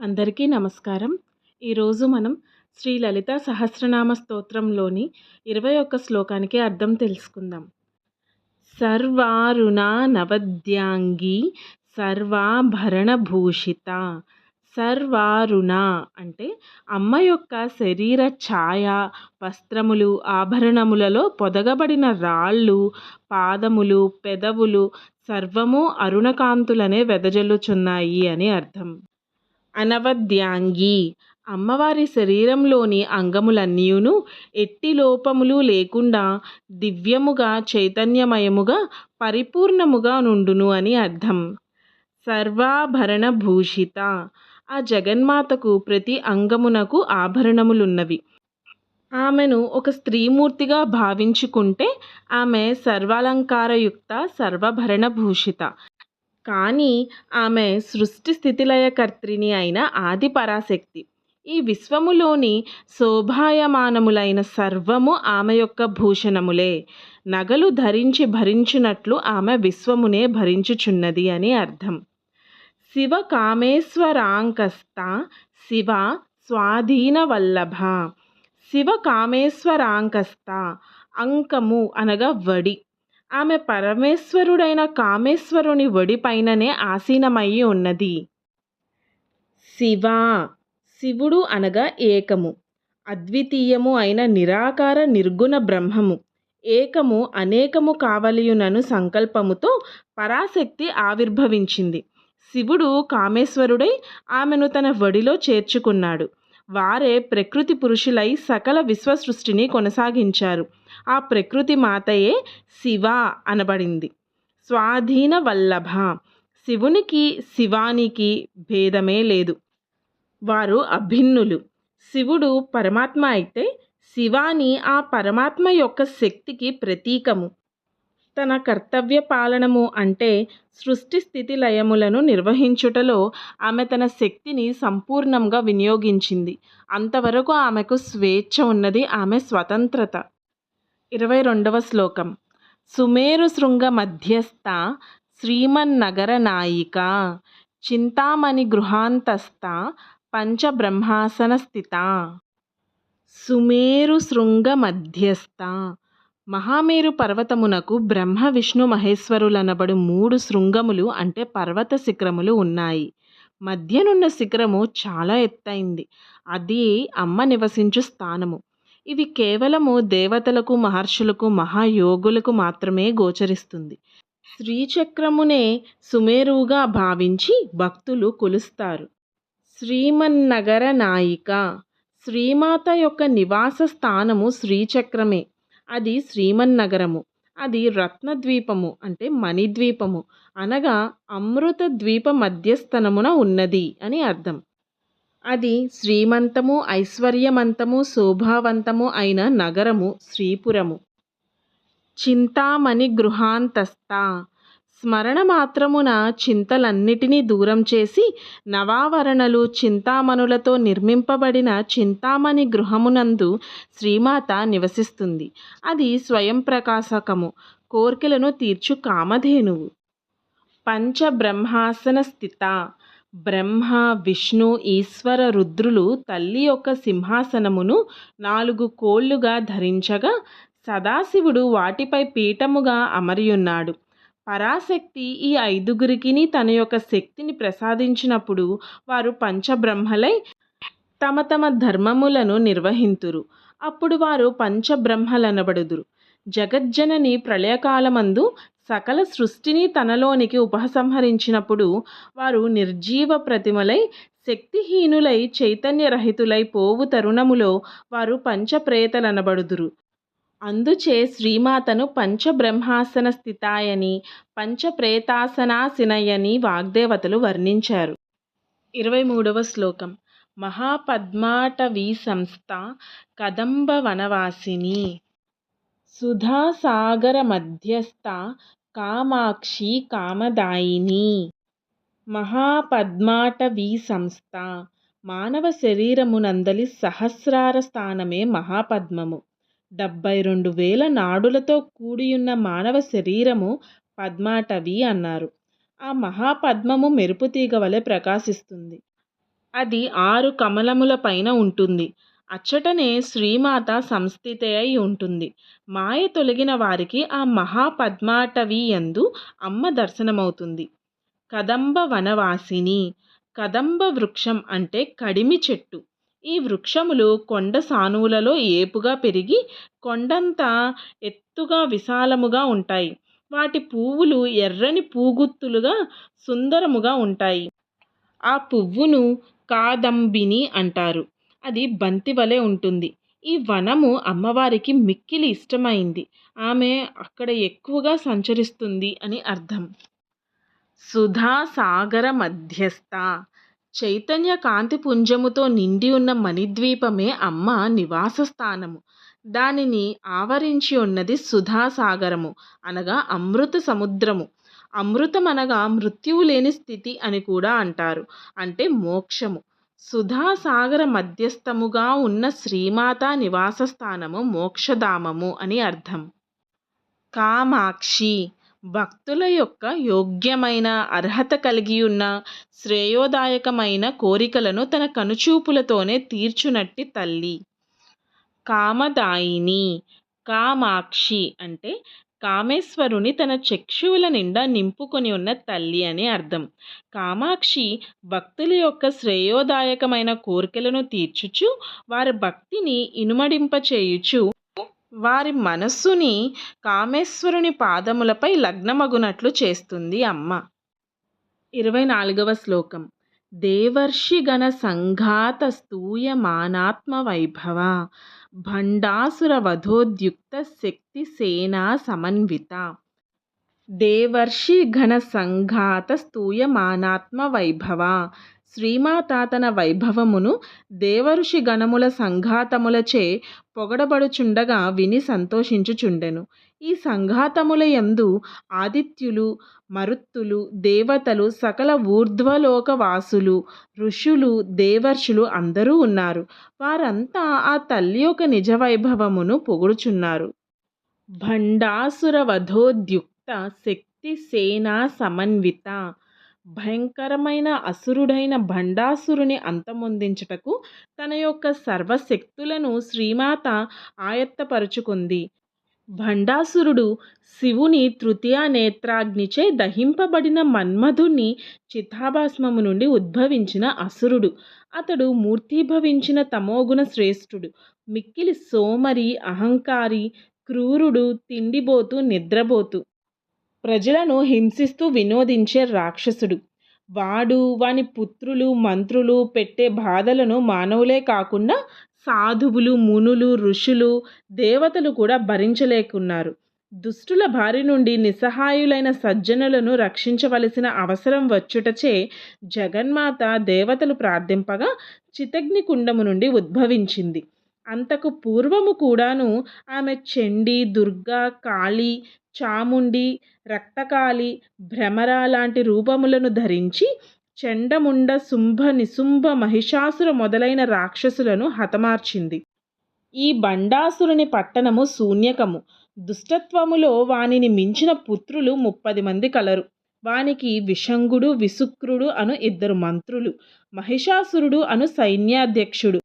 అందరికీ నమస్కారం. ఈరోజు మనం శ్రీ లలిత సహస్రనామ స్తోత్రంలోని ఇరవై ఒక్క శ్లోకానికి అర్థం తెలుసుకుందాం. సర్వారుణ నవద్యాంగి సర్వాభరణభూషిత. సర్వారుణ అంటే అమ్మ యొక్క శరీర ఛాయ వస్త్రములు ఆభరణములలో పొదగబడిన రాళ్ళు పాదములు పెదవులు సర్వము అరుణకాంతులనే వెదజల్లుచున్నాయి అని అర్థం. అనవద్యాంగి. అమ్మవారి శరీరంలోని అంగములన్నీయును ఎట్టి లోపములు లేకుండా దివ్యముగా చైతన్యమయముగా పరిపూర్ణముగా నుండును అని అర్థం. సర్వాభరణ భూషిత ఆ జగన్మాతకు ప్రతి అంగమునకు ఆభరణములున్నవి. ఆమెను ఒక స్త్రీమూర్తిగా భావించుకుంటే ఆమె సర్వాలంకారయుక్త సర్వభరణ భూషిత కానీ ఆమె సృష్టి స్థితిలయకర్త్రిని అయిన ఆది పరాశక్తి. ఈ విశ్వములోని శోభాయమానములైన సర్వము ఆమె యొక్క భూషణములే. నగలు ధరించి భరించినట్లు ఆమె విశ్వమునే భరించుచున్నది అని అర్థం. శివ కామేశ్వరాంకస్త శివ స్వాధీన వల్లభ శివ కామేశ్వరాంకస్త అంకము అనగా వడి. ఆమె పరమేశ్వరుడైన కామేశ్వరుని ఒడిపైననే ఆసీనమయ్యి ఉన్నది. శివ శివుడు అనగా ఏకము అద్వితీయము అయిన నిరాకార నిర్గుణ బ్రహ్మము. ఏకము అనేకము కావలియునను సంకల్పముతో పరాశక్తి ఆవిర్భవించింది. శివుడు కామేశ్వరుడై ఆమెను తన వడిలో చేర్చుకున్నాడు. వారే ప్రకృతి పురుషులై సకల విశ్వ సృష్టిని కొనసాగించారు. ఆ ప్రకృతి మాతయే శివ అనబడింది. స్వాధీన వల్లభ. శివునికి శివానికి భేదమే లేదు. వారు అభిన్నులు. శివుడు పరమాత్మ అయితే శివాని ఆ పరమాత్మ యొక్క శక్తికి ప్రతీకము. తన కర్తవ్య పాలనము అంటే సృష్టి స్థితి లయములను నిర్వహించుటలో ఆమె తన శక్తిని సంపూర్ణంగా వినియోగించింది. అంతవరకు ఆమెకు స్వేచ్ఛ ఉన్నది ఆమె స్వతంత్రత. ఇరవై రెండవ శ్లోకం. సుమేరు శృంగ మధ్యస్థ శ్రీమన్నగర నాయిక. చింతామణి గృహాంతస్థ పంచబ్రహ్మాసన స్థిత సుమేరు శృంగ మధ్యస్థ మహామేరు పర్వతమునకు బ్రహ్మ విష్ణు మహేశ్వరులనబడు మూడు శృంగములు అంటే పర్వత శిఖరములు ఉన్నాయి. మధ్యనున్న శిఖరము చాలా ఎత్తైంది. అది అమ్మ నివసించు స్థానము. ఇది కేవలము దేవతలకు మహర్షులకు మహాయోగులకు మాత్రమే గోచరిస్తుంది. శ్రీచక్రమునే సుమేరువుగా భావించి భక్తులు కొలుస్తారు. శ్రీమన్నగర నాయిక. శ్రీమాత యొక్క నివాస స్థానము శ్రీచక్రమే. అది శ్రీమన్నగరము. అది రత్నద్వీపము అంటే మణిద్వీపము. అనగా అమృత ద్వీప మధ్యస్థనమున ఉన్నది అని అర్థం. అది శ్రీమంతము ఐశ్వర్యమంతము శోభావంతము అయిన నగరము శ్రీపురము. చింతామణి గృహాంతస్థ స్మరణ మాత్రమున చింతలన్నిటినీ దూరం చేసి నవావరణలు చింతామణులతో నిర్మింపబడిన చింతామణి గృహమునందు శ్రీమాత నివసిస్తుంది. అది స్వయం ప్రకాశకము. కోర్కెలను తీర్చు కామధేనువు. పంచబ్రహ్మాసన స్థిత. బ్రహ్మ విష్ణు ఈశ్వర రుద్రులు తల్లి యొక్క సింహాసనమును నాలుగు కోళ్ళుగా ధరించగా సదాశివుడు వాటిపై పీఠముగా అమరియున్నాడు. పరాశక్తి ఈ ఐదుగురికి తన యొక్క శక్తిని ప్రసాదించినప్పుడు వారు పంచబ్రహ్మలై తమ తమ ధర్మములను నిర్వహింతురు. అప్పుడు వారు పంచబ్రహ్మలనబడుదురు. జగజ్జనని ప్రళయకాలమందు సకల సృష్టిని తనలోనికి ఉపసంహరించినప్పుడు వారు నిర్జీవ ప్రతిమలై శక్తిహీనులై చైతన్యరహితులై పోవు తరుణములో వారు పంచప్రేతలనబడుదురు. అందుచే శ్రీమాతను పంచబ్రహ్మాసన స్థితాయని పంచప్రేతాసనాసినయని వాగ్దేవతలు వర్ణించారు. ఇరవై మూడవ శ్లోకం. మహాపద్మాటవీ సంస్థ కదంబ వనవాసిని సుధాసాగర మధ్యస్థ కామాక్షి కామదాయిని. మహాపద్మాటవీ సంస్థ మానవ శరీరమునందలి సహస్రార స్థానమే మహాపద్మము. డెబ్బై రెండు వేల నాడులతో కూడియున్న మానవ శరీరము పద్మాటవి అన్నారు. ఆ మహాపద్మము మెరుపు తీగ వలె ప్రకాశిస్తుంది. అది ఆరు కమలముల పైన ఉంటుంది. అచ్చటనే శ్రీమాత సంస్థిత అయి ఉంటుంది. మాయ తొలగిన వారికి ఆ మహాపద్మాటవి యందు అమ్మ దర్శనమవుతుంది. కదంబ వనవాసిని కదంబ వృక్షం అంటే కడిమి చెట్టు. ఈ వృక్షములు కొండ సానువులలో ఏపుగా పెరిగి కొండంతా ఎత్తుగా విశాలముగా ఉంటాయి. వాటి పువ్వులు ఎర్రని పూగుత్తులుగా సుందరముగా ఉంటాయి. ఆ పువ్వును కాదంబిని అంటారు. అది బంతి వలె ఉంటుంది. ఈ వనము అమ్మవారికి మిక్కిలి ఇష్టమైంది. ఆమె అక్కడ ఎక్కువగా సంచరిస్తుంది అని అర్థం. సుధా సాగర మధ్యస్థ చైతన్య కాంతి పుంజముతో నిండి ఉన్న మణిద్వీపమే అమ్మ నివాస స్థానము దానిని ఆవరించి ఉన్నది సుధాసాగరము అనగా అమృత సముద్రము. అమృతం అనగా మృత్యువు లేని స్థితి అని కూడా అంటారు అంటే మోక్షము. సుధాసాగర మధ్యస్థముగా ఉన్న శ్రీమాత నివాస స్థానము మోక్షధామము అని అర్థం. కామాక్షి భక్తుల యొక్క యోగ్యమైన అర్హత కలిగి ఉన్న శ్రేయోదాయకమైన కోరికలను తన కనుచూపులతోనే తీర్చునట్టి తల్లి. కామదాయిని కామాక్షి అంటే కామేశ్వరుని తన చక్షువుల నిండా నింపుకొని ఉన్న తల్లి అని అర్థం. కామాక్షి భక్తుల యొక్క శ్రేయోదాయకమైన కోరికలను తీర్చుచు వారి భక్తిని ఇనుమడింపచేయుచు వారి మనస్సుని కామేశ్వరుని పాదములపై లగ్నమగునట్లు చేస్తుంది అమ్మ. ఇరవై నాలుగవ శ్లోకం. దేవర్షి గణ సంఘాత స్తూయమానాత్మ వైభవ. భండాసుర వధోద్యుక్త శక్తి సేనా సమన్విత. దేవర్షి ఘన సంఘాత స్తూయమానాత్మ వైభవ. శ్రీమాత తన వైభవమును దేవఋషి గణముల సంఘాతములచే పొగడబడుచుండగా విని సంతోషించుచుండెను. ఈ సంఘాతముల యందు ఆదిత్యులు మరుత్తులు దేవతలు సకల ఊర్ధ్వలోకవాసులు ఋషులు దేవర్షులు అందరూ ఉన్నారు. వారంతా ఆ తల్లి యొక్క నిజ వైభవమును పొగుడుచున్నారు. భండాసుర వధోద్యుక్త శక్తి సేనా సమన్విత భయంకరమైన అసురుడైన భండాసురుని అంతమొందించుటకు తన యొక్క సర్వశక్తులను శ్రీమాత ఆయత్తపరుచుకుంది. భండాసురుడు శివుని తృతీయ నేత్రాగ్నిచే దహింపబడిన మన్మధుని చితాభాస్మము నుండి ఉద్భవించిన అసురుడు. అతడు మూర్తిభవించిన తమోగుణ శ్రేష్ఠుడు. మిక్కిలి సోమరి అహంకారి క్రూరుడు తిండిబోతు నిద్రబోతు. ప్రజలను హింసిస్తూ వినోదించే రాక్షసుడు. వాడు వాని పుత్రులు మంత్రులు పెట్టే బాధలను మానవులే కాకుండా సాధువులు మునులు ఋషులు దేవతలు కూడా భరించలేకున్నారు. దుష్టుల బారి నుండి నిస్సహాయులైన సజ్జనులను రక్షించవలసిన అవసరం వచ్చుటచే జగన్మాత దేవతలు ప్రార్థింపగా చితగ్ని కుండము నుండి ఉద్భవించింది. అంతకు పూర్వము కూడాను ఆమె చండి దుర్గా కాళీ చాముండి రక్తకాళి భ్రమర లాంటి రూపములను ధరించి చండముండ శుంభ నిశుంభ మహిషాసుర మొదలైన రాక్షసులను హతమార్చింది. ఈ బండాసురుని పట్టణము శూన్యకము. దుష్టత్వములో వానిని మించిన పుత్రులు ముప్పది మంది కలరు. వానికి విషంగుడు విసుక్రుడు అను ఇద్దరు మంత్రులు. మహిషాసురుడు అను సైన్యాధ్యక్షుడు.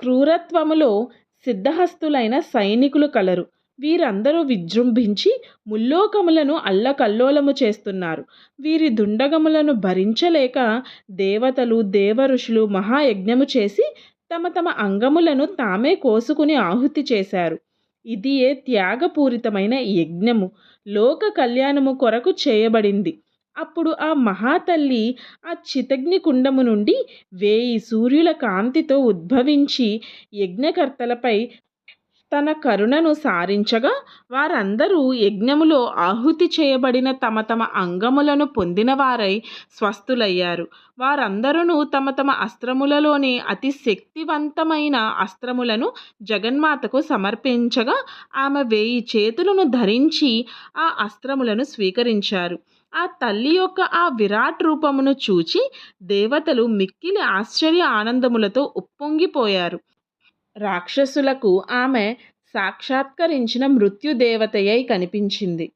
క్రూరత్వములో సిద్ధహస్తులైన సైనికులు కలరు. వీరందరూ విజృంభించి ముల్లోకములను అల్లకల్లోలము చేస్తున్నారు. వీరి దుండగములను భరించలేక దేవతలు దేవఋషులు మహాయజ్ఞము చేసి తమ తమ అంగములను తామే కోసుకుని ఆహుతి చేశారు. ఇది ఏ త్యాగపూరితమైన యజ్ఞము. లోక కళ్యాణము కొరకు చేయబడింది. అప్పుడు ఆ మహాతల్లి ఆ చితగ్ని కుండము నుండి వేయి సూర్యుల కాంతితో ఉద్భవించి యజ్ఞకర్తలపై తన కరుణను సారించగా వారందరూ యజ్ఞములో ఆహుతి చేయబడిన తమ తమ అంగములను పొందినవారై స్వస్థులయ్యారు. వారందరూ తమ తమ అస్త్రములలోనే అతి శక్తివంతమైన అస్త్రములను జగన్మాతకు సమర్పించగా ఆమె వేయి చేతులను ధరించి ఆ అస్త్రములను స్వీకరించారు. ఆ తల్లి యొక్క ఆ విరాట్ రూపమును చూచి దేవతలు మిక్కిలి ఆశ్చర్య ఆనందములతో ఉప్పొంగిపోయారు. రాక్షసులకు ఆమె సాక్షాత్కరించిన మృత్యుదేవతయై కనిపించింది.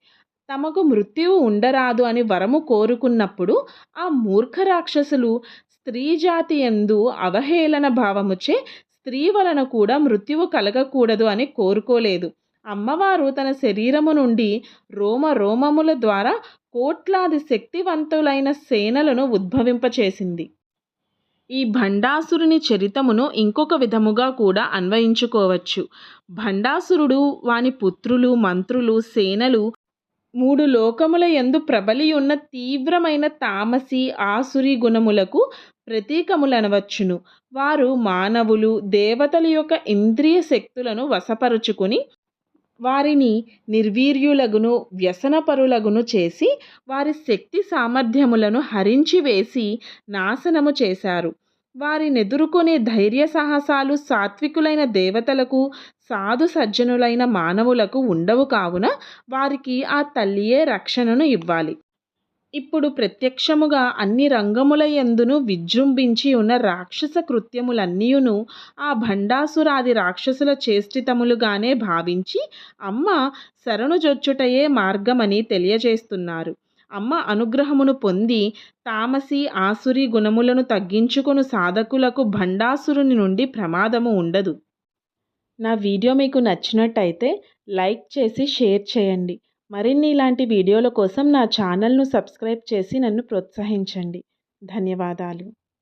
తమకు మృత్యువు ఉండరాదు అని వరము కోరుకున్నప్పుడు ఆ మూర్ఖ రాక్షసులు స్త్రీ జాతి ఎందు అవహేళన భావముచే స్త్రీ వలన కూడా మృత్యువు కలగకూడదు అని కోరుకోలేదు. అమ్మవారు తన శరీరము నుండి రోమ రోమముల ద్వారా కోట్లాది శక్తివంతులైన సేనలను ఉద్భవింపచేసింది. ఈ భండాసురుని చరితమును ఇంకొక విధముగా కూడా అన్వయించుకోవచ్చు. భండాసురుడు వాని పుత్రులు మంత్రులు సేనలు మూడు లోకముల యందు ప్రబలి ఉన్న తీవ్రమైన తామసి ఆసురి గుణములకు ప్రతీకములనవచ్చును. వారు మానవులు దేవతల యొక్క ఇంద్రియ శక్తులను వశపరుచుకుని వారిని నిర్వీర్యులగును వ్యసనపరులగును చేసి వారి శక్తి సామర్థ్యములను హరించి వేసి నాశనము చేశారు. వారినెదుర్కొనే ధైర్య సాహసాలు సాత్వికులైన దేవతలకు సాధు సజ్జనులైన మానవులకు ఉండవు కావున వారికి ఆ తల్లియే రక్షణను ఇవ్వాలి. ఇప్పుడు ప్రత్యక్షముగా అన్ని రంగముల యందును విజృంభించి ఉన్న రాక్షస కృత్యములన్నీయును ఆ భండాసురాది రాక్షసుల చేష్టితములుగానే భావించి అమ్మ శరణుజొచ్చుటయే మార్గమని తెలియజేస్తున్నారు. అమ్మ అనుగ్రహమును పొంది తామసి ఆసురి గుణములను తగ్గించుకొను సాధకులకు భండాసురుని నుండి ప్రమాదము ఉండదు. నా వీడియో మీకు నచ్చినట్టయితే లైక్ చేసి షేర్ చేయండి. మరిన్ని ఇలాంటి వీడియోల కోసం నా ఛానల్ను సబ్స్క్రైబ్ చేసి నన్ను ప్రోత్సహించండి. ధన్యవాదాలు.